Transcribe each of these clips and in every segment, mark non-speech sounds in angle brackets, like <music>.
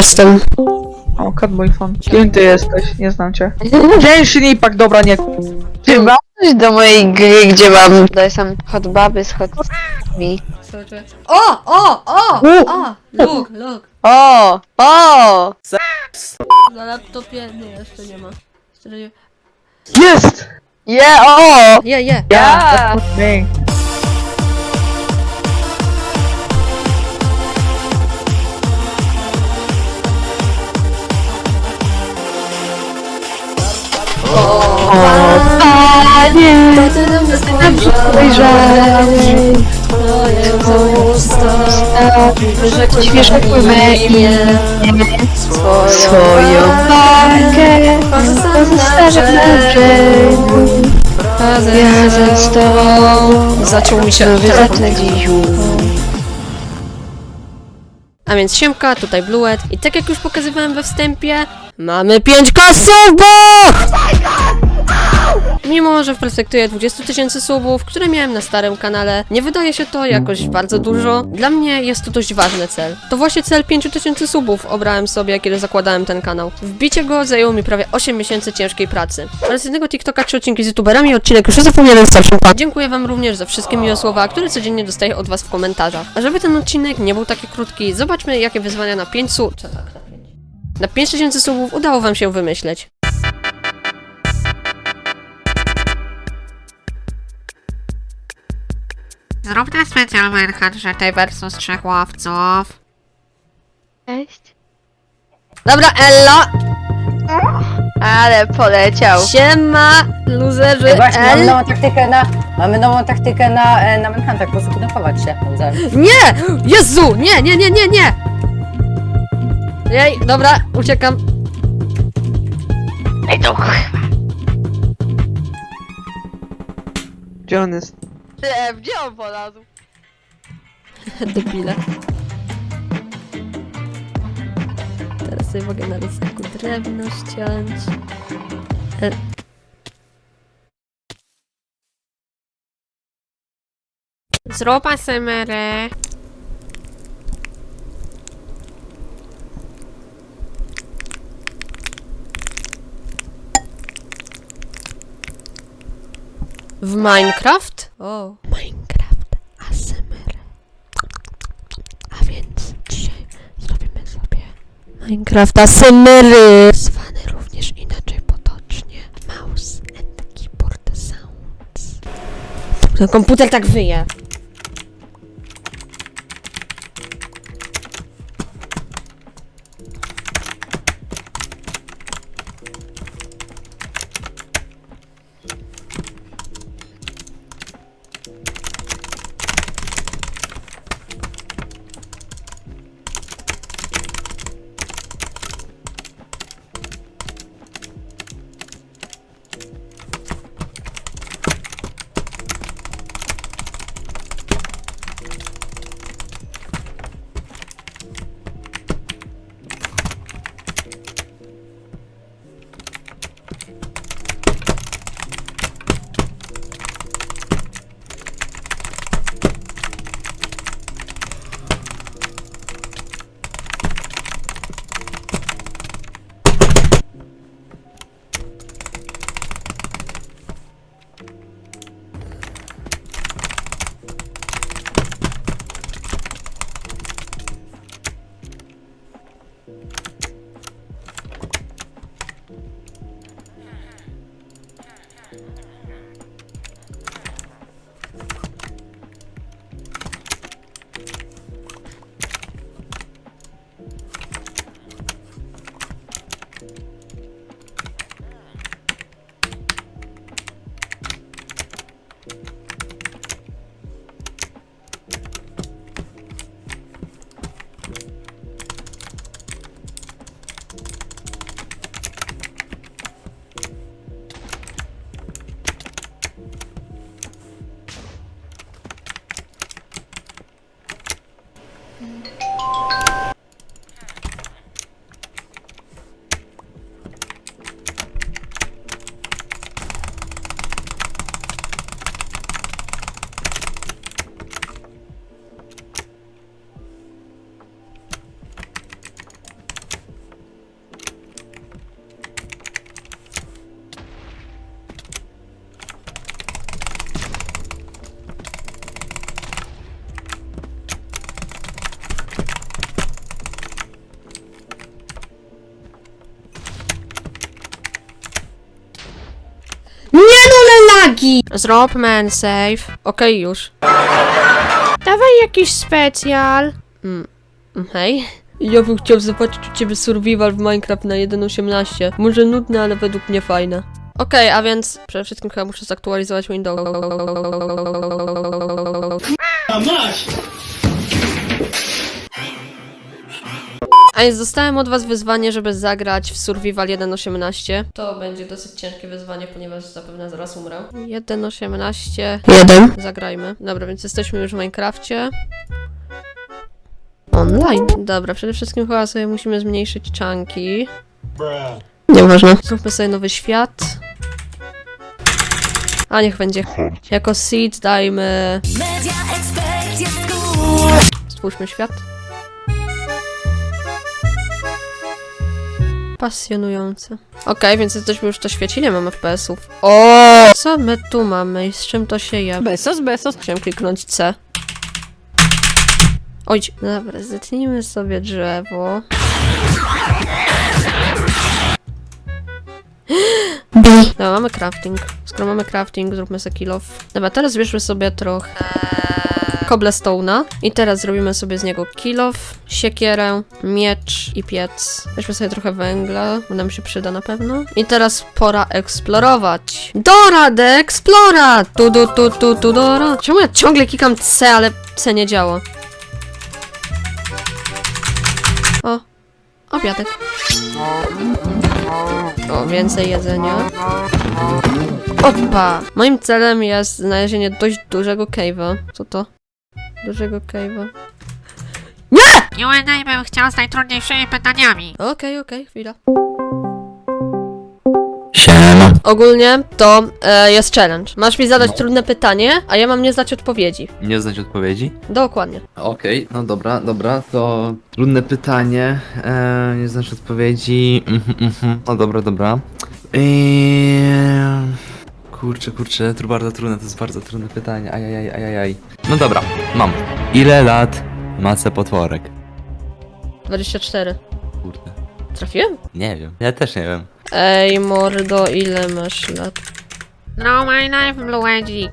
jestem. O, mój phone. Kim ty jesteś? Nie znam cię. <laughs> Genshin Impact, dobra, nie. Ty ma do mojej gry, gdzie mam... Daj sam hot baby z hot... mi. O, o, o, o, look, look. O! O! Na laptopie, nie, jeszcze nie ma. Jeszcze nie. Jest! Je, o! Je, je. Ja! Dang. Panie, To ty na mnie spojrzałeś, Twoje usta Świeże moje imię swoją walkę, pozostawiam na brzegu. Razem z tobą, Zaczął mi się dziś A więc siemka, tutaj Bluet i tak jak już pokazywałem we wstępie, mamy 5 kasów, bo... Mimo, że w perspektywie 20 tysięcy subów, które miałem na starym kanale, nie wydaje się to jakoś bardzo dużo, dla mnie jest to dość ważny cel. To właśnie cel 5 tysięcy subów obrałem sobie, kiedy zakładałem ten kanał. Wbicie go zajęło mi prawie 8 miesięcy ciężkiej pracy. Oraz jednego TikToka czy odcinki z youtuberami, odcinek już zapomniałem starszym. Dziękuję wam również za wszystkie miłe słowa, które codziennie dostaję od was w komentarzach. A żeby ten odcinek nie był taki krótki, zobaczmy jakie wyzwania na 5 su... Tak, na 5? Na 5 tysięcy subów udało wam się wymyśleć. Zróbmy specjalny handrzety versus trzech łowców. Cześć. Dobra, Elo! Ale poleciał. Siema, luzerzy, Właśnie, mamy nową taktykę na, mamy nową taktykę na, e, na Manhuntach, po prostu budować się. Nie! Jezu! Nie, nie, nie, nie, nie! Jej, dobra, uciekam. Ej, to Gdzie on jest? Ty, gdzie on polazł? <laughs> Debile. Teraz sobie mogę na rysunku drewno ściąć. E. Zrób asemerę. W Minecraft? O. Minecraft ASMR. A więc dzisiaj zrobimy sobie Minecraft ASMR. Zwany również inaczej potocznie Mouse and Keyboard Sounds. Ten komputer tak wyje. Lagi! Zrób man save. Okej, już. Dawaj jakiś specjal. Mm. Hej. Ja bym chciał zobaczyć u ciebie survival w Minecraft na 1.18. Może nudne, ale według mnie fajne. Okej, a więc przede wszystkim chyba muszę zaktualizować Windows. A więc dostałem od was wyzwanie, żeby zagrać w Survival 1.18. To będzie dosyć ciężkie wyzwanie, ponieważ zapewne zaraz umrę. 1.18. 1. Zagrajmy. Dobra, więc jesteśmy już w Minecrafcie. Online. Dobra, przede wszystkim chyba sobie musimy zmniejszyć czanki. Nieważne. Zróbmy sobie nowy świat. A niech będzie. Jako seed dajmy. Stwórzmy świat. Pasjonujące. Okej, więc jesteśmy już to świeci, nie mamy FPS-ów. O! Co my tu mamy i z czym to się je? Besos, besos. Chciałem kliknąć C. Oj, dobra, zetnijmy sobie drzewo. Dobra, mamy crafting. Skoro mamy crafting, zróbmy sobie kill off. Dobra, teraz bierzmy sobie trochę cobblestone'a i teraz zrobimy sobie z niego kill off, siekierę, miecz i piec. Weźmy sobie trochę węgla, bo nam się przyda na pewno. I teraz pora eksplorować. Dora de explora! Tu, tu, tu, tu, tu, dora. Czemu ja ciągle klikam C, ale C nie działa? O, obiadek. O, więcej jedzenia. Opa! Moim celem jest znalezienie dość dużego cave'a. Co to? Dużego cave'a. Q&A bym chciał z najtrudniejszymi pytaniami. Okej, okej, chwila. Siema. Ogólnie to e, jest challenge. Masz mi zadać trudne pytanie, a ja mam nie znać odpowiedzi. Nie znać odpowiedzi? Dokładnie. Okej, no dobra, dobra, to trudne pytanie. E, nie znasz odpowiedzi. Mhm, mhm. No dobra, dobra. Eee, kurczę, kurczę, to bardzo trudne, to jest bardzo trudne pytanie. Ajajaj, ajajaj. No dobra, mam. Ile lat ma se potworek? 24. Kurde. Trafiłem? Nie wiem, ja też nie wiem. Ej, mordo, ile masz lat? No my life, Blue Edzik.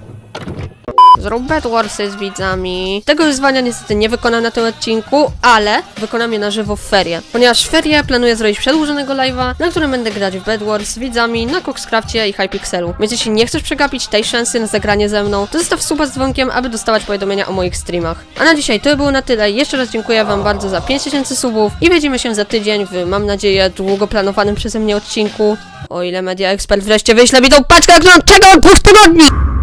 Zrób Bedwarsy z widzami. Tego wyzwania niestety nie wykonam na tym odcinku, ale wykonam je na żywo w ferie. Ponieważ ferie planuję zrobić przedłużonego live'a, na którym będę grać w Bedwars z widzami na Coxcrafcie i Hypixelu. Więc jeśli nie chcesz przegapić tej szansy na zagranie ze mną, to zostaw suba z dzwonkiem, aby dostawać powiadomienia o moich streamach. A na dzisiaj to było na tyle. Jeszcze raz dziękuję wam bardzo za 5000 subów i widzimy się za tydzień w, mam nadzieję, długo planowanym przeze mnie odcinku. O ile Media Expert wreszcie wyśle mi tą paczkę, którą czekam od dwóch tygodni!